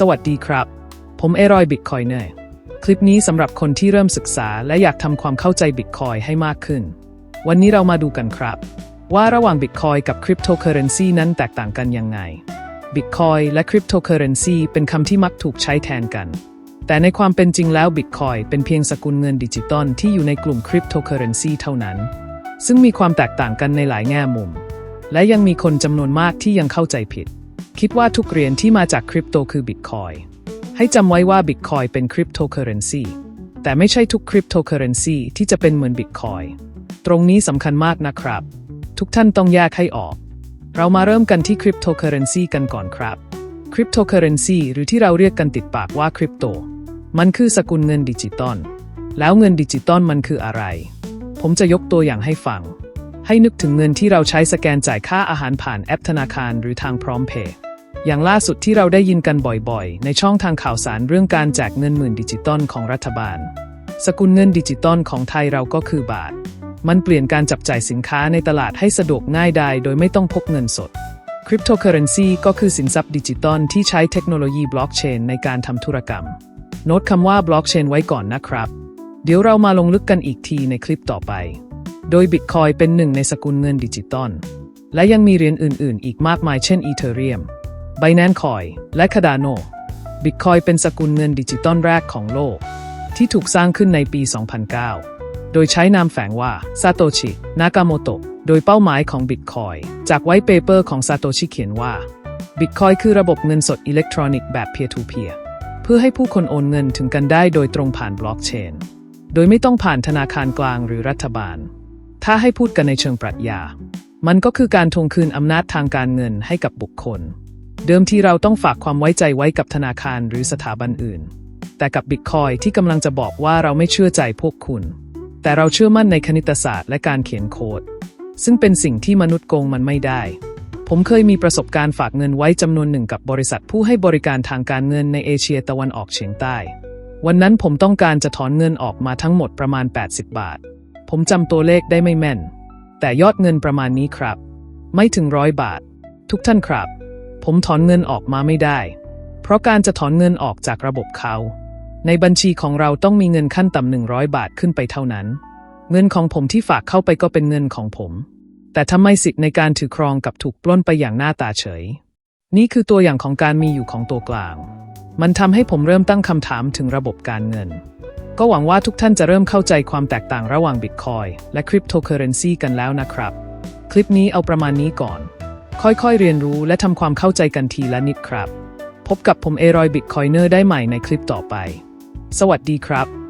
สวัสดีครับ ผมเอรอยบิตคอยเนอร์คลิปนี้สำหรับคนที่เริ่มศึกษาและอยากทำความเข้าใจบิตคอยให้มากขึ้น วันนี้เรามาดูกันครับ ว่าระหว่างบิตคอยกับคริปโตเคอเรนซีนั้นแตกต่างกันยังไงบิตคอยและคริปโตเคอเรนซีเป็นคำที่มักถูกใช้แทนกัน แต่ในความเป็นจริงแล้วบิตคอยเป็นเพียงสกุลเงินดิจิตอลที่อยู่ในกลุ่มคริปโตเคอเรนซีเท่านั้น ซึ่งมีความแตกต่างกันในหลายแง่มุม และยังมีคนจำนวนมากที่ยังเข้าใจผิด คิดว่าทุกเหรียญที่มาจากคริปโตคือบิตคอยให้จำไว้ว่าบิตคอยเป็นคริปโตเคอเรนซีแต่ไม่ใช่ทุกคริปโตเคอเรนซีที่จะเป็นเหมือนบิตคอยตรงนี้สำคัญมากนะครับ ทุกท่านต้องแยกให้ออก เรามาเริ่มกันที่คริปโตเคอเรนซีกันก่อนครับคริปโตเคอเรนซีหรือที่เราเรียกกันติดปากว่าคริปโต มันคือสกุลเงินดิจิตอลแล้วเงินดิจิตอลมันคืออะไร ผมจะยกตัวอย่างให้ฟัง ให้นึกถึงเงินที่เราใช้สแกนจ่ายค่าอาหารผ่านแอปธนาคารหรือทางพร้อมเพย์อย่างล่าสุดที่เราได้ยินกันบ่อยๆ ในช่องทางข่าวสารเรื่องการแจกเงินหมื่นดิจิตอลของรัฐบาล สกุลเงินดิจิตอลของไทยเราก็คือบาท มันเปลี่ยนการจับจ่ายสินค้าในตลาดให้สะดวกง่ายดายโดยไม่ต้องพกเงินสดคริปโตเคอเรนซีก็คือสินทรัพย์ดิจิตอลที่ใช้เทคโนโลยีบล็อกเชนในการทำธุรกรรม โน้ตคำว่าบล็อกเชนไว้ก่อนนะครับ เดี๋ยวเรามาลงลึกกันอีกทีในคลิปต่อไป โดยบิตคอยเป็นหนึ่งในสกุลเงินดิจิตอล และยังมีเหรียญอื่น ๆ อีกมากมายเช่นอีเธเรียม Binance Coin และ Cardano Bitcoin เป็นสกุลเงินดิจิตอลแรกของโลก ที่ถูกสร้างขึ้นในปี 2009 โดยใช้นามแฝงว่า Satoshi Nakamoto โดยเป้าหมายของ Bitcoin จากไวท์เปเปอร์ของ Satoshi เขียนว่า Bitcoin คือระบบเงินสดอิเล็กทรอนิกส์แบบ peer-to-peer เพื่อให้ผู้คนโอนเงินถึงกันได้โดยตรงผ่านบล็อกเชน โดยไม่ต้องผ่านธนาคารกลางหรือรัฐบาล ถ้าให้พูดกันในเชิงปรัชญา มันก็คือการทวงคืนอำนาจทางการเงินให้กับบุคคล เดิมที่เราต้องฝากความไว้ใจไว้กับธนาคารหรือสถาบันอื่น แต่กับบิตคอยที่กำลังจะบอกว่าเราไม่เชื่อใจพวกคุณ แต่เราเชื่อมั่นในคณิตศาสตร์และการเขียนโค้ด ซึ่งเป็นสิ่งที่มนุษย์โกงมันไม่ได้ ผมเคยมีประสบการณ์ฝากเงินไว้จำนวนหนึ่งกับบริษัทผู้ให้บริการทางการเงินในเอเชียตะวันออกเฉียงใต้ วันนั้นผมต้องการจะถอนเงินออกมาทั้งหมดประมาณ 80 บาท ผมจำตัวเลขได้ไม่แม่น แต่ยอดเงินประมาณนี้ครับ ไม่ถึงร้อยบาท ทุกท่านครับ ผมถอนเงินออกมาไม่ได้ เพราะการจะถอนเงินออกจากระบบเขา ในบัญชีของเราต้องมีเงินขั้นต่ำหนึ่งร้อยบาทขึ้นไปเท่านั้น เงินของผมที่ฝากเข้าไปก็เป็นเงินของผม แต่ทำไมสิทธิ์ในการถือครองกับถูกปล้นไปอย่างหน้าตาเฉย นี่คือตัวอย่างของการมีอยู่ของตัวกลาง มันทำให้ผมเริ่มตั้งคำถามถึงระบบการเงิน ก็หวังว่าทุกท่านจะเริ่มเข้าใจความแตกต่างระหว่างบิตคอยและคริปโตเคอเรนซีกันแล้วนะครับ คลิปนี้เอาประมาณนี้ก่อน ค่อยๆเรียนรู้และทำความเข้าใจกันทีละนิดครับ พบกับผมเอรอยบิตคอยเนอร์ได้ใหม่ในคลิปต่อไป สวัสดีครับ